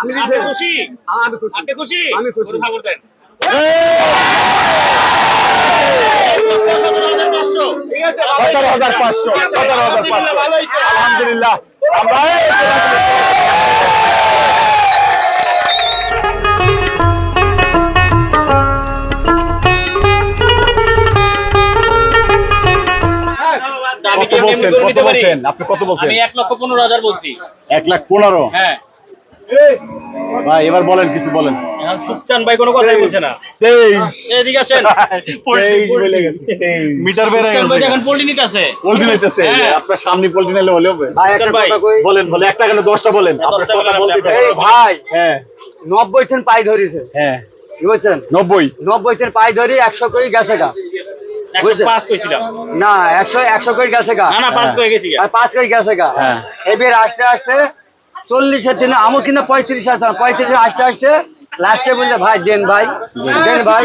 আমি খুশি। আমি খুশি। আপনি খুশি? আমি খুশি। সতেরো হাজার পাঁচশো সতেরো হাজার পাঁচশো। আলহামদুলিল্লাহ। কত বলছেন? কত বলছেন? আপনি কত বলছেন? আমি এক লক্ষ পনেরো হাজার বলছি। এক লাখ পনেরো? হ্যাঁ। ভাই এবার বলেন কিছু বলেন। সুকচান ভাই কোনো কথাই বলছে না। এদিকে আসেন। মিটার বেড়ে গেছে। এখন পোল্ট্রি নিতে আছে পোল্ট্রি নিতেছে হ্যাঁ। আপনার সামনে পোল্ট্রি নিলে হলে হবে। ভাই একটা কথা কই? বলেন বলে একটা কেন দশটা বলেন? আপনার কথা বলতে ভাই হ্যাঁ। নব্বই টেন পাই ধরিছে। হ্যাঁ। কি বলছেন? নব্বই। নব্বই টেন পাই ধরি একশো করে গেছে গা? না একশো একশো করে গেছে গা? না না পাঁচ কয়ে গেছি পাঁচ করে গেছে গা? হ্যাঁ। এবার আসতে আসতে চল্লিশের দিনে আমার কিন্তু পঁয়ত্রিশ আছে পঁয়ত্রিশ আসতে আসতে লাস্টে বললে ভাই দেন ভাই দেন ভাই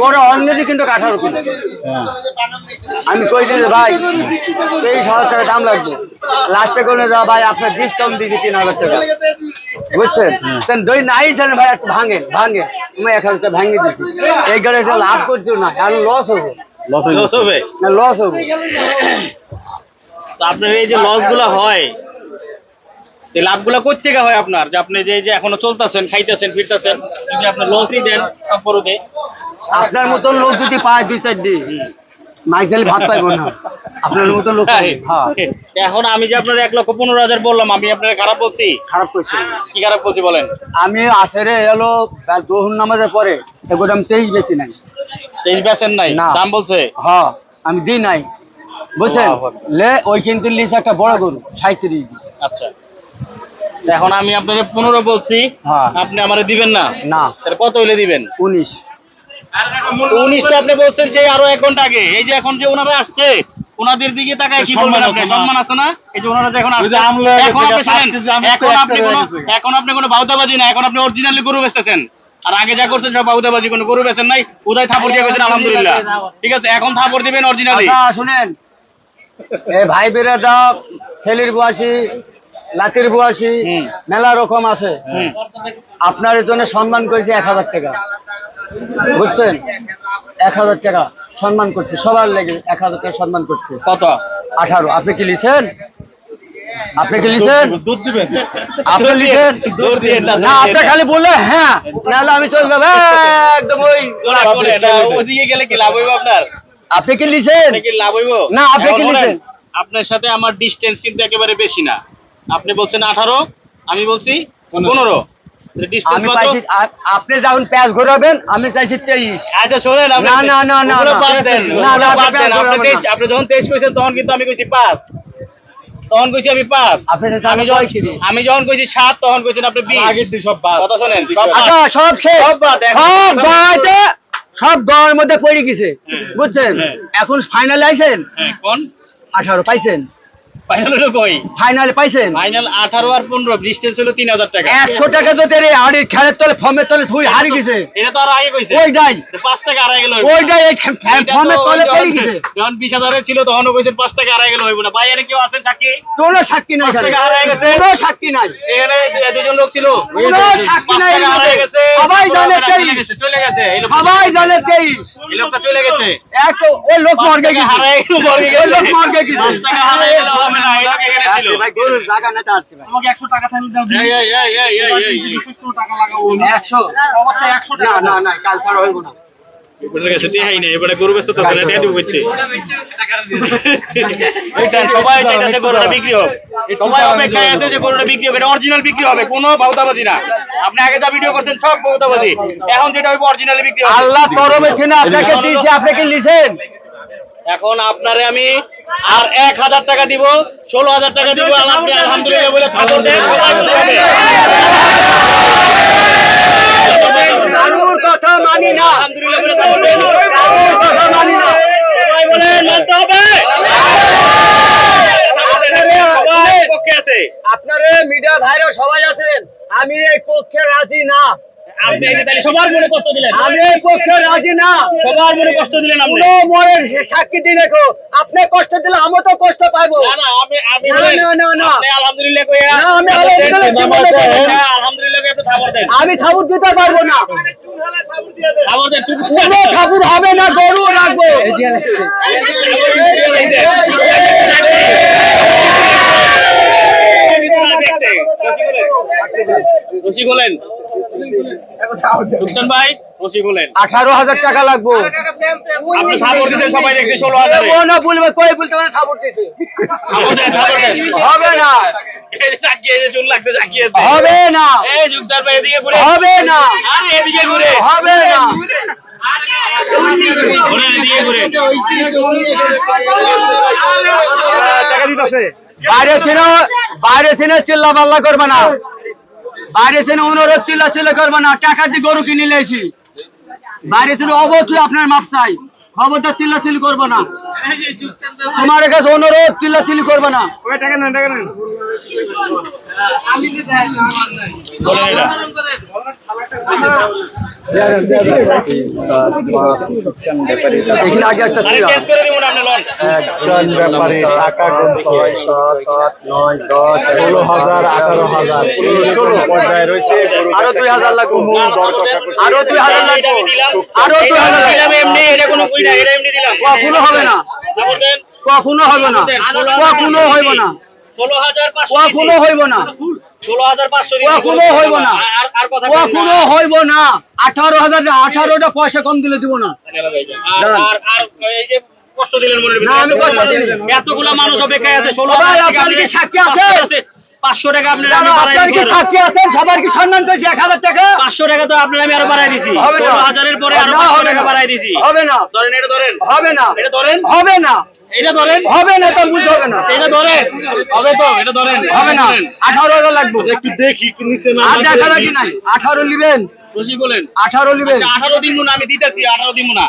বড় অলরেডি কিন্তু কাঠার উপরে হ্যাঁ। আমি কই দিলে ভাই তেইশ হাজার টাকা দাম লাগবে। লাস্টে করে যা ভাই আপনার ডিসকাউন্ট দিয়েছি তিন হাজার টাকা। বুঝছেন? তেন দই নাই জানেন ভাই একটু ভাঙেন ভাঙেন তুমি এক হাজার টাকা ভাঙিয়ে দিচ্ছি এই গাড়ি লাভ করছ না আর লস হব। লস হয়ে লস হবে। না লস হব। তো আপনার এই যে লসগুলা হয় এই লাভগুলা কোথ হয় আপনার? যে আপনি যে যে এখনও চলতেছেন খাইতেছেন ফিরতেছেন যদি আপনার লসই দেন বড়তে আপনার মতন লোক যদি পায় দুই চার দিন মাইকেল ভাত পাইবো না। আপনার মতন লোক হ্যাঁ। এখন আমি যে আপনার এক লক্ষ পনেরো হাজার বললাম আমি আপনার খারাপ বলছি? খারাপ করছে। কি খারাপ বলছি বলেন? আমি আসরে এলো দোহন নামাজের পরে এগুলো আমি তেইশ বেশি নাই। তেইশ বেচেন নাই। দাম বলছে? হ্যাঁ আমি দিই নাই। বুঝছেন? লে ওই কিন্তু লিস একটা বড় গরু সাঁত্রিশ আচ্ছা। এখন আমি আপনার পনেরো বলছি। হ্যাঁ। আপনি আমারে দিবেন না? না। তাহলে কত হইলে দিবেন? উনিশ। উনিশটা আপনি বলছেন সেই আরও এক ঘণ্টা আগে। এই যে এখন যে ওনারা আসছে ওনাদের দিকে তাকায় কি বলবেন আপনি? সম্মান আছে না? এই যে ওনারা এখন এখন আপনি শুনেন এখন আপনি কোনো এখন আপনি কোনো বাউদাবাজি না এখন আপনি অরিজিনালি গরু বেচতেছেন। আর আগে যা করছেন সব বাউদাবাজি কোনো গরু বেচেন নাই উদয় থাপড় দিয়ে গেছেন আলহামদুলিল্লাহ। ঠিক আছে এখন থাপড় দিবেন অরিজিনালি আচ্ছা শুনেন। ভাই বেড়াটা ছেলের বয়সী লাতির হুম। মেলা রকম আছে। আপনার জন্য সম্মান করেছে এক হাজার টাকা। বুঝছেন? এক হাজার টাকা সম্মান করছে সবার লেগে এক হাজার টাকা সম্মান করছে। কত? আঠারো। আপনি কি লিখছেন আপনি কি লিখছেন দুধ দিবেন। আপনি লিখছেন না, আপনি খালি বললে হ্যাঁ নাহলে আমি চলে যাব। একদম ওই ওদিকে গেলে কি লাভ হইব আপনার? আপনি কি লিখছেন লাভ হইব? না, আপনি কি বলেন, নিছেন? আপনার সাথে আমার ডিস্টেন্স কিন্তু একেবারে বেশি না। আপনি বলছেন আঠারো আমি বলছি পনেরো। আপনি যখন প্যাচ ঘোরাবেন আমি চাইছি তেইশ। আচ্ছা শোনেন আপনি না, না, না, না, যখন তেইশ কইছেন তখন কিন্তু আমি কইছি পাঁচ। তখন কইছি আমি পাঁচ। আমি যখন আমি যখন কইছি সাত তখন কইছেন আপনি বিশ। সব কথা শোনেন সব আচ্ছা সব শেষ। সব সব দয়ের মধ্যে পড়ে গেছে। হ্যাঁ। বুঝছেন? হ্যাঁ। এখন ফাইনালে আইছেন? হ্যাঁ, কোন? আঠারো পাইছেন? ফাইনাল হলো কই? ফাইনালে পাইছেন? ফাইনাল আঠারো আর পনেরো ডিস্টেন্স হলো তিন হাজার টাকা। একশো টাকা যদি রে হাড়ি খেলের তলে ফর্মের তলে থুই হারি গেছে। এটা তো আরও আগে কইছে। ওইটাই তো পাঁচ টাকা আড়াই গেল ওইটাই এই ফর্মের তলে পড়ে গেছে। যখন বিশ হাজারে ছিল তখন কইছেন পাঁচ টাকা আড়াই গেল হইব না। ভাই এখানে কেউ আছেন সাক্ষী? কোনো সাক্ষী নাই পাঁচ টাকা হারায় গেছে। কোনো সাক্ষী নাই। এখানে দুজন লোক ছিল কোনো সাক্ষী নাই মধ্যে। গেছে। সবাই জানে চলে তেইশ। গেছে, চলে গেছে। সবাই জানে তেইশ। এই লোকটা চলে গেছে। এক ওই লোক পাঁচ গেছে হারায় গেল, মরে গেছে। লোক মর্গে গেছে। পাঁচ টাকা হারায় গেল না, এই লোক এখানে ছিল। ভাই গরুর জায়গা না আসছে ভাই আমাকে একশো টাকা থাকলে দাও এই, এই, এই, এই, এই, এই, এই। টাকা লাগাবো একশো অবশ্যই একশো না না না কাল ছাড়া হইব না এবারে গেছে, টিহাই নেই, এবারে গরু ব্যস্ত তো আছে না, টিহা দিব কইতে। বুঝছেন, সবাই চাইতেছে গরুটা বিক্রি হোক। সবাই অপেক্ষায় আছে যে গরুটা বিক্রি হবে, এটা বিক্রি হবে, কোনো বাউতাবাজি না। আপনি আগে যা ভিডিও করছেন সব বাউতাবাজি। এখন যেটা হইব অরিজিনালি বিক্রি আল্লাহ আপনাকে দিয়েছে আপনাকে লিখেন এখন আপনারে আমি আর এক হাজার টাকা দিব ষোলো হাজার টাকা দিব আপনি আলহামদুলিল্লাহ বলে কথা মানি না মানি আপনারা মিডিয়া ভাইরা সবাই আছেন আমি এই পক্ষে রাজি না আপনি তাহলে সবার মনে কষ্ট দিলেন। আমি এই পক্ষে রাজি না। সবার মনে কষ্ট দিলেন আপনি। কোনো মনের সাক্ষী দিন রেখো আপনি কষ্ট দিলে আমি তো কষ্ট পাবো না না আমি আমি না, না, না, না। আপনি আলহামদুলিল্লাহ কইয়া না, আমি আলহামদুলিল্লাহ কি বলে বলেন? আলহামদুলিল্লাহ কইয়া আপনি বলেন আমি ঠাকুর দিতে পারব না। খবর দেন কোনো ঠাকুর হবে না গরু রাখব। রসি বলেন। সুলতান ভাই রসি বলেন আঠারো হাজার টাকা লাগবো। আপনি সবাই দেখছে ও না বলবে কই বলতে দেন হবে না। হবে না। এই সুলতান ভাই এদিকে ঘুরে। হবে না। আরে এদিকে ঘুরে। হবে না। ঘুরে এদিকে ঘুরে। টাকা দিতেছে। বাইরে ছিল বাইরে ছিল চিল্লা পাল্লা করবে না। বাইরে থেকে অনুরোধ চিল্লা চিল্লা করবে না। টাকা দিয়ে গরু কিনে নিয়েছি বাইরে থেকে অবশ্যই আপনার মাপ চাই। খবরদার চিল্লা চিল্লি করব না। তোমার কাছে অনুরোধ চিল্লা চিল্লি করব না। ওই এখানে আগে একটা ছিল। চেঞ্জ করে দিব না আপনি লন একজন ব্যাপারী টাকা ছয় সাত আট নয় দশ ষোলো হাজার আঠারো হাজার। ষোলো পর্যায়ে রয়েছে। আরও দুই হাজার লাগবে। আরও দুই হাজার লাগবে। আরও দুই হাজার দিলাম এমনি এটা কোনো কখনো হবে না। কখনো হবে না। কখনো হইব না। কখনো হইব না। আঠারোটা পয়সা কম দিলে দিব না। কষ্ট দিলেন কষ্ট মানুষ অপেক্ষায় আছে ষোলো সাক্ষী আছে? পাঁচশো টাকা আপনার আমি বাড়াই দিছি। সাক্ষী আছেন সবার কি সম্মান করেছি এক হাজার টাকা? পাঁচশো টাকা তো আপনার আমি আরও বাড়াই দিছি। হবে না। ষোলো হাজারের পরে আরও পাঁচশো টাকা বাড়াই দিছি। হবে না। ধরেন এটা ধরেন। হবে না। এটা ধরেন। হবে না। এটা ধরেন। হবে না তো বুঝতে হবে না। এটা ধরেন। হবে তো? এটা ধরেন। হবে না। আঠারো লাগবে। একটু দেখি নিচে না আর দেখা লাগি নাই? আঠারো নিবেন। রশি বলেন। আঠারো নিবেন আঠারো না আমি দিতেছি আঠারো দিন না।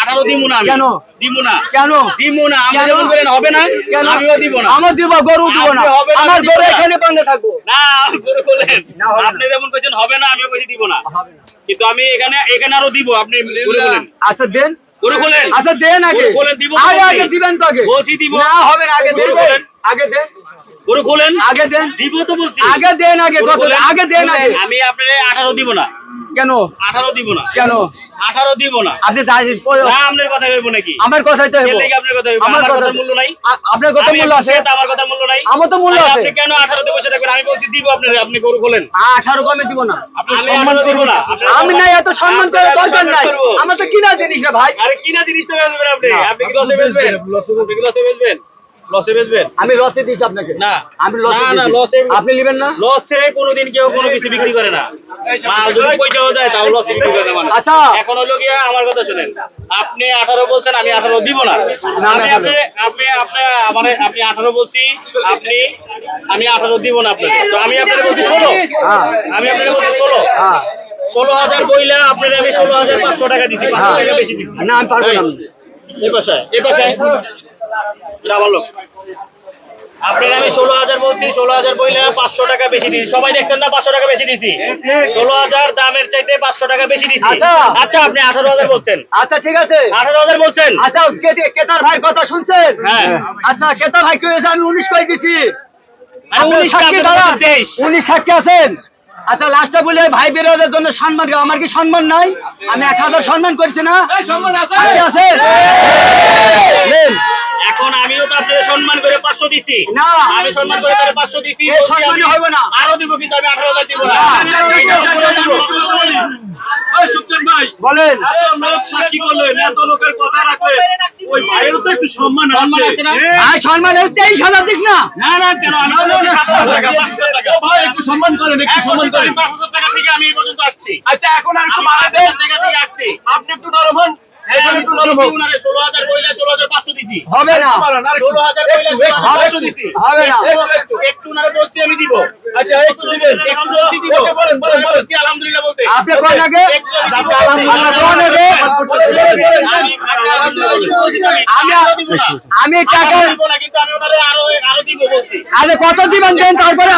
আঠারো না আমি। কেন? দিব না কেন? দিব না আমি যেমন করেন হবে না কেন? আমিও দিব না। আমার দিব গরু দিব না। আপনি হবে না, আমার গরু এখানে বান্ধে থাকব। না গরু খোলেন না, হবে না। আপনি যেমন কইছেন হবে না আমিও কইছি দিব না। কিন্তু আমি এখানে এখানে আরও দিব আপনি গরু আচ্ছা দেন। গরু খোলেন আচ্ছা দেন আগে। দিব আগে আগে দিবেন তো আগে। বলছি দিব। না হবে না আগে দেন। আগে দেন। গরু খোলেন আগে দেন। দিব তো বলছি। আগে দেন আগে আগে দেন আগে। আমি আপনার আঠারো দিব না। কেন? আঠারো দিব না। কেন? আঠারো দিব না। আপনি না আপনার কথা হইব নাকি? আমার কথাই তো আপনার কথা আমার কথা মূল্য নাই। আপনার আমি মূল্য আছে। আমার কথা মূল্য নাই। আমার তো মূল্য আছে। আপনি কেন বসে থাকবেন? আমি বলছি দিব আপনার আপনি গরু খোলেন। আঠারো কমে দিব না। আপনি সম্মান করব। না। আমি নাই এত সম্মান করে আপনার দরকার নাই। করব। আমার তো কিনা জিনিস না ভাই। আরে কিনা জিনিসটা বেচবেন আপনি। আপনি কি লসে বেচবেন। আপনি কি লসে বেচবেন? লসে বেচবেন? আমি লসে দিয়েছি আপনাকে। না। আমি লসে না, না, লসে আপনি নেবেন না? লসে কোনোদিন কেউ কোনো কিছু বিক্রি করে না। মাল যদি পয়সাও যায় তাও লসে বিক্রি করে না। আচ্ছা। এখন হলো গিয়া আমার কথা শুনেন। আপনি আঠারো বলছেন আমি আঠারো দিব না। আমি আপনি আপনি আপনি আমার আপনি আঠারো বলছি আপনি আমি আঠারো দিব না আপনাকে। তো আমি আপনাকে বলছি ষোলো। হ্যাঁ। আমি আপনাকে বলছি ষোলো। হ্যাঁ। ষোলো হাজার বইলে আপনার আমি ষোলো হাজার পাঁচশো টাকা দিচ্ছি হ্যাঁ। টাকা বেশি দিচ্ছি না আমি পারব না। এই পাশায় এই পাশায়। এটা আমার লোক। আপনার আমি ষোলো হাজার বলছি ষোলো হাজার বইলে পাঁচশো টাকা বেশি দিচ্ছি সবাই দেখছেন না পাঁচশো টাকা বেশি দিচ্ছি ষোলো হাজার দামের চাইতে পাঁচশো টাকা বেশি দিচ্ছি আচ্ছা। আচ্ছা আপনি আঠারো হাজার বলছেন। আচ্ছা ঠিক আছে। আঠারো হাজার বলছেন? আচ্ছা কেতার ভাই কথা শুনছেন? হ্যাঁ। আচ্ছা কেতার ভাই কি আমি উনিশ করে দিছি? উনিশ সাক্ষী আছেন? আচ্ছা লাস্টে বলে ভাই বেরোদের জন্য সম্মান আমার কি সম্মান নাই? আমি এক হাজার সম্মান করছি না। এখন আমিও তো আপনাকে সম্মান করে পাঁচশো দিছি না। আমি সম্মান করে তাহলে পাঁচশো দিছি এ সম্মানই হবে না। আরও দিব কিন্তু আমি আঠারো হাজার দিব না না। এইটা বলে দিব। সুচন ভাই বলেন সাক্ষী করলেন এত লোকের কথা রাখলেন ওই ভাইয়েরও তো একটু সম্মান সম্মান আছে আছে না? হ্যাঁ। আর সম্মান তেইশ হাজার দিক না না না কেন আমি তো বলছি সাত হাজার টাকা, পাঁচ হাজার টাকা। ও ভাই একটু সম্মান করেন একটু সম্মান করেন পাঁচ হাজার টাকা থেকে আমি এই পর্যন্ত আসছি আচ্ছা এখন আর একটু আমি দেন হাজার থেকে আসছি আপনি একটু হবে না। একটু। ষোলো হাজার বইলে ষোলো হাজার হবে পাঁচশো দিছি। হবে না। একটু বলছি আমি দিব। আচ্ছা একটু দিবেন একটু বলছি দিব ওকে, বলেন বলেন বলেন আলহামদুলিল্লাহ বলতে আপনি কোন আগে একটু আমি কোন আগে আরও দিব না। আমি আরও টাকা দিব না, কিন্তু আমি ওনারে আরও আরও দিব বলছি আরে কত দিবেন দেন তারপরে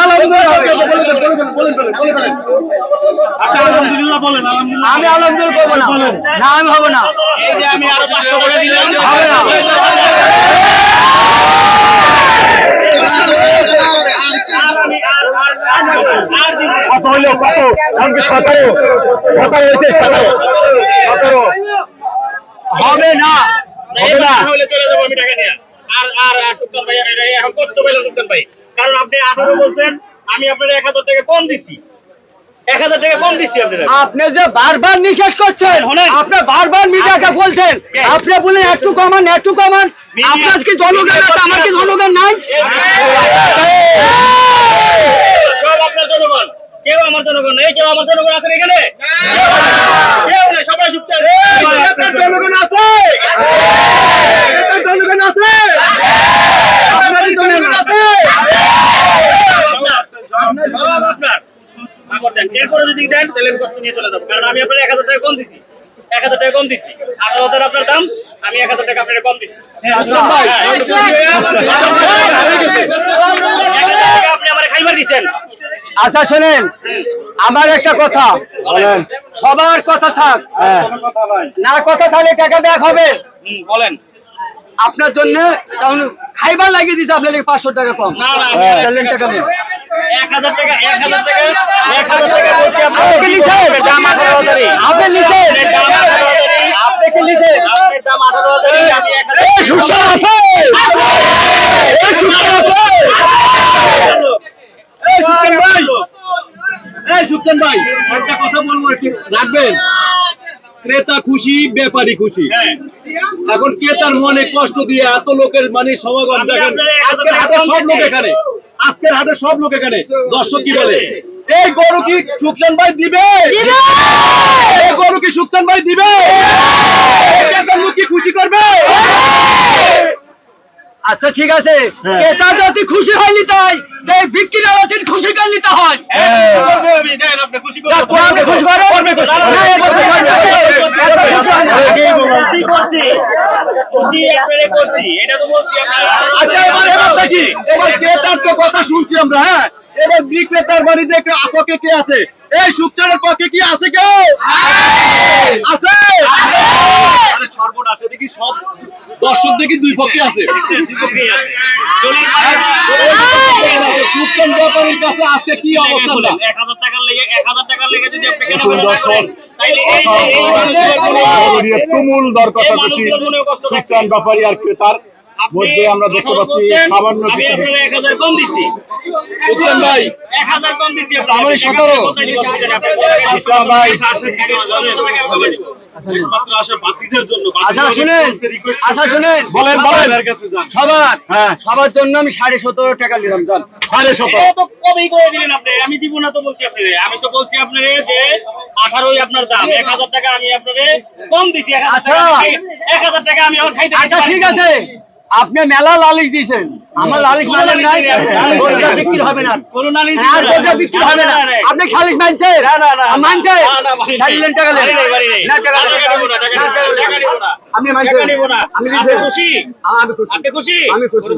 আলহামদুলিল্লাহ বলেন আমি আলহামদুলিল্লাহ না না আমি হব না এই যে আমি আরও পাঁচশো করে দিলাম হবে না। আর আমি আর আর আর দিন কত হইল কত সতেরো সতেরো হয়েছে সতেরো। সতেরো। হবে না হবে না। চলে যাব আমি টাকা নিয়ে। আর আর আর সুলতান ভাই এখন কষ্ট পেলাম সুলতান ভাই। কারণ আপনি আঠারো বলছেন আমি আপনার এক হাজার টাকা কম দিচ্ছি এক হাজার টাকা কম দিচ্ছি আপনার আপনি যে বারবার নিঃশ্বাস করছেন আপনি বারবার মিডিয়াকে বলছেন আপনি বলেন একটু কমান একটু কমান। আপনার কি জনগণ আছে আমার কি জনগণ নাই সব আপনার জনগণ কেউ আমার জনগণ নেই কেউ আমার জনগণ আছেন এখানে? কেউ নেই সবাই সুপ্ত জনগণ আছে। জনগণ আছে। জনগণ আছে। এরপরে যদি দেন তাহলে আমি কষ্ট নিয়ে চলে যাব। কারণ আমি আপনার এক হাজার টাকা কম দিছি। এক হাজার টাকা কম দিচ্ছি আঠারো হাজার আপনার দাম আমি এক হাজার টাকা আপনার কম দিচ্ছি আপনি আমার খাইবার দিচ্ছেন আচ্ছা শোনেন। আমার একটা কথা। সবার কথা থাক। হ্যাঁ। না কথা থাকলে টাকা ব্যাক হবে। বলেন। আপনার জন্য খাইবার লাগিয়ে দিতে আপনার লেগে পাঁচশো টাকা কম। না, না। তাহলে টাকা ভাই এই সুলতান ভাই একটা কথা বলব একটু রাখবেন? ক্রেতা খুশি ব্যাপারী খুশি। এখন ক্রেতার মনে কষ্ট দিয়ে এত লোকের মানে সমাগম দেখেন। আজকের হাটে সব লোক এখানে। আজকের হাটে সব লোক এখানে। দর্শক কি বলে? এই গরু কি সুকসান ভাই দিবে? এই গরু কি সুকসান ভাই দিবে? ক্রেতার মুখ কি খুশি করবে? আচ্ছা ঠিক আছে হ্যাঁ। ক্রেতা যদি খুশি বিক্রি করে নিতে হয় হ্যাঁ, আপনি খুশি হয় আচ্ছা এবার ক্রেতার তো কথা শুনছি আমরা হ্যাঁ এবার বিক্রেতার বাড়িতে একটু আপকে কে আছে এই সুকচানের পক্ষে কি আছে কেউ আছে কি এক হাজার টাকার লেগে এক হাজার টাকার লেগে যদি তুমুল দর কষাকষি ব্যাপারী আর ক্রেতার মধ্যে আমরা দেখতে পাচ্ছি সামান্য দিচ্ছি। দিচ্ছি আচ্ছা আচ্ছা সবার হ্যাঁ। জন্য আমি সাড়ে সতেরো টাকা নিলাম জান। সাড়ে সতেরো। কবেই করে দিলেন আপনি? আমি দিব না তো বলছি আপনারে। আমি তো বলছি আপনারে যে আঠারোই আপনার দাম। এক হাজার টাকা আমি আপনারে কম দিছি। এক হাজার টাকা আচ্ছা। আমি- এখন খাইতে আচ্ছা ঠিক আছে। আপনি মেলা লালিশ দিয়েছেন। আমার লালিশ মানেন নাই বিক্রি হবে না। আর বিক্রি হবে না। আপনি খালিশ মানছে। মানছে মানি টাকা মানি মানি। না টাকা। আপনি। আমি দিয়েছেন খুশি? আমি খুশি। আপনি খুশি? খুশি।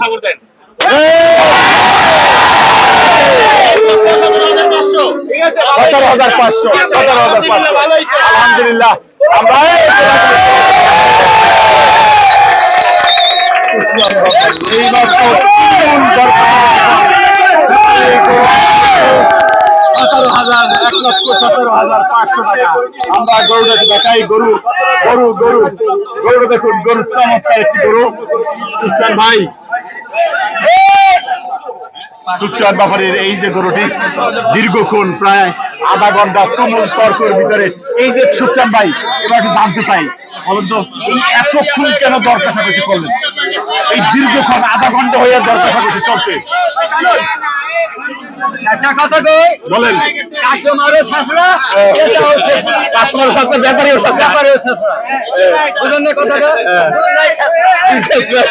সতেরো হাজার পাঁচশো। সতেরো হাজার পাঁচশো। আলহামদুলিল্লাহ। আমরা সতেরো হাজার এক লক্ষ সতেরো হাজার আমরা গরুটা দেখাই গরু গরু গরু গরুটা দেখুন গরু চমৎকার একটি গরু ভাই সুচার ব্যাপারে এই যে গরুটি দীর্ঘক্ষণ প্রায় আধা ঘণ্টা তুমুল তর্কের ভিতরে এই যে সুচান ভাই এবার একটু জানতে চাই বলুন তো এই এতক্ষণ কেন দর কষাকষি করলেন? এই দীর্ঘক্ষণ আধা ঘণ্টা হয়ে দর কষাকষি চলছে। একটা কথা কই? বলেন। কাস্টমারও ছাসরা এটাও ছাসরা কাস্টমার সাথে ব্যাপারীও সাথে ব্যাপারেও বুঝলেন কথাটা। দুটোই ছাসরা।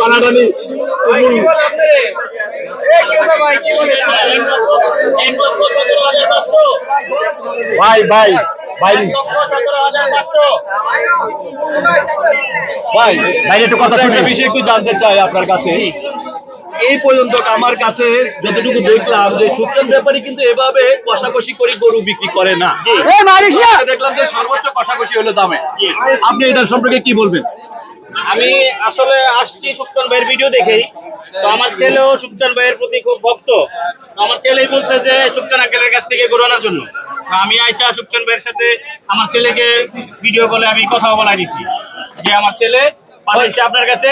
টানাটানি ভাই ভাই ভাই। ভাই ভাই একটু কথা বিষয় একটু জানতে চাই আপনার কাছে। এই পর্যন্ত আমার কাছে যতটুকু দেখলাম যে সুচ্চান ব্যাপারী কিন্তু এভাবে কষাকষি করে গরু বিক্রি করে না। দেখলাম যে সর্বোচ্চ কষাকষি হলো দামে। আপনি এটার সম্পর্কে কি বলবেন? আমি আসলে আসছি সুকচান ভাইয়ের ভিডিও দেখেই। তো আমার ছেলেও সুকচান ভাইয়ের প্রতি খুব ভক্ত। আমার ছেলেই বলছে যে সুকচান আঙ্কেলের কাছ থেকে গরু আনার জন্য। আমি আইসা সুকচান ভাইয়ের সাথে আমার ছেলেকে ভিডিও কলে আমি কথা বলাই দিছি। যে আমার ছেলে পাঠাইছে আপনার কাছে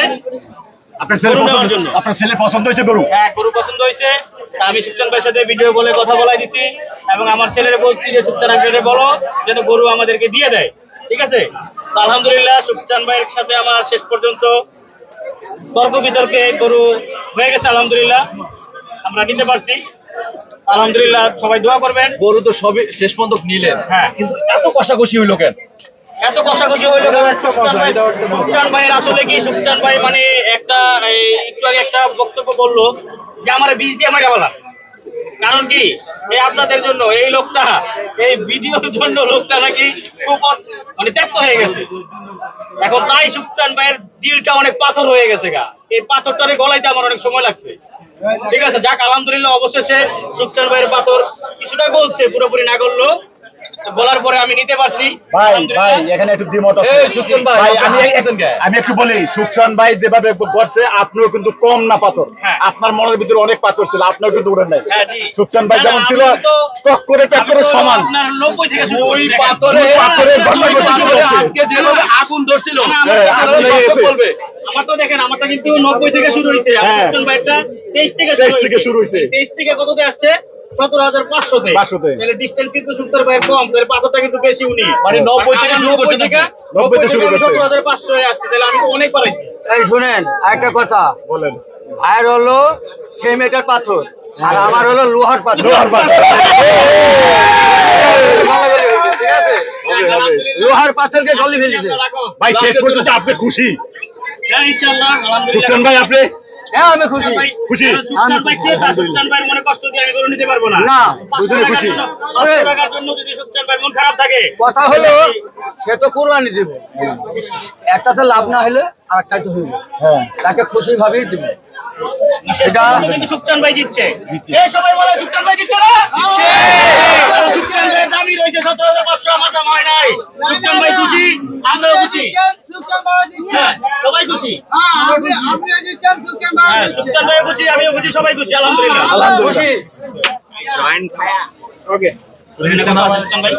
আপনার ছেলে পছন্দ আপনার ছেলে পছন্দ হয়েছে গরু? হ্যাঁ গরু পছন্দ হয়েছে। আমি সুকচান ভাইয়ের সাথে ভিডিও কলে কথা বলাই দিছি। এবং আমার ছেলের বলছি যে সুকচান আঙ্কেলের বলো যেন গরু আমাদেরকে দিয়ে দেয়। ঠিক আছে? আলহামদুলিল্লাহ সুকচান ভাইয়ের সাথে আমার শেষ পর্যন্ত তর্ক বিতর্কে গরু হয়ে গেছে আলহামদুলিল্লাহ। আমরা নিতে পারছি। আলহামদুলিল্লাহ সবাই দোয়া করবেন। গরু তো সবই শেষ পর্যন্ত নিলেন। হ্যাঁ। কিন্তু এত কষাকষি হইল কেন? এত কষাকষি হইল সুকচান ভাইয়ের আসলে কি? সুকচান ভাই মানে একটা একটু আগে একটা বক্তব্য বলল যে আমার বীজ দিয়ে মারা বলা কারণ কি? এই আপনাদের জন্য, এই লোকটা, এই ভিডিওর জন্য লোকটা নাকি খুব মানে ত্যাক্ত হয়ে গেছে। এখন তাই সুকচান ভাইয়ের দিলটা অনেক পাথর হয়ে গেছে গা। এই পাথরটা গলাইতে আমার অনেক সময় লাগছে। ঠিক আছে, যাক, আলহামদুলিল্লাহ, অবশেষে সুকচান ভাইয়ের পাথর কিছুটা গলছে, পুরোপুরি না গললো বলার পরে আমি নিতে পারছি ভাই ভাই এখানে একটু দ্বিমত আছে এই ভাই, ভাই আমি? আমি একটু বলি সুকচান ভাই যেভাবে করছে আপনিও কিন্তু কম না পাথর হ্যাঁ। আপনার মনের ভিতরে অনেক পাথর ছিল আপনার কিন্তু উড়েন নাই হ্যাঁ, ভাই যেমন ছিল টক করে টক করে সমান আপনার 90 থেকে শুরু ওই। পাথরে পাথরে চলছে। আজকে যেভাবে আগুন ধরছিল আমার হ্যাঁ, তো- আগুন লেগে গেছে। বলবে আমার তো দেখেন আমারটা কিন্তু 90 থেকে শুরু হয়েছে হ্যাঁ। সুকচান ভাইয়েরটা 23 থেকে শুরু হয়েছে। 23 থেকে কততে আসছে 17500 তে 500 তে। তাহলে ডিসটেন্স কিন্তু ভাইয়ের কম তাহলে পাথরটা কিন্তু বেশি উনি। মানে 90 থেকে শুরু করছে নাকি? 90 থেকে শুরু করছে। 17500 এ আসছে তাহলে আমি তো অনেক বাড়াইছি। এই শুনেন একটা কথা। বলেন। ভাইয়ের হলো সিমেন্টের পাথর আর আমার হলো লোহার পাথর। লোহার পাথর। লোহার পাথরকে গলি ফেলেছে। ভাই শেষ পর্যন্ত আপনি খুশি। হ্যাঁ ইনশাআল্লাহ আলহামদুলিল্লাহ। সুকচান ভাই আপনি? হ্যাঁ আমি খুশি। খুশি? ভাই মনে কষ্ট দিয়ে আমি করে নিতে পারব না। না, খুশি। টাকার জন্য যদি ভাইয়ের মন খারাপ থাকে কথা হলো সে তো কোরবানি দিব। একটাতে লাভ না হলে আর একটাই তো হইবে। হ্যাঁ। তাকে খুশি ভাবেই দিব এটা- কিন্তু সুকচান ভাই জিতছে জিতছে। এই সবাই বলে সুকচান ভাই জিতছে না? সুকচান রয়েছে সতেরো হাজার পাঁচশো আমার দাম হয় নাই। সুকচান ভাই খুশি আমরাও খুশি। সবাই খুশি? হ্যাঁ সুকচান ভাইও খুশি আমিও খুশি সবাই খুশি আলহামদুলিল্লাহ। খুশি? ওকে সুকচান ভাই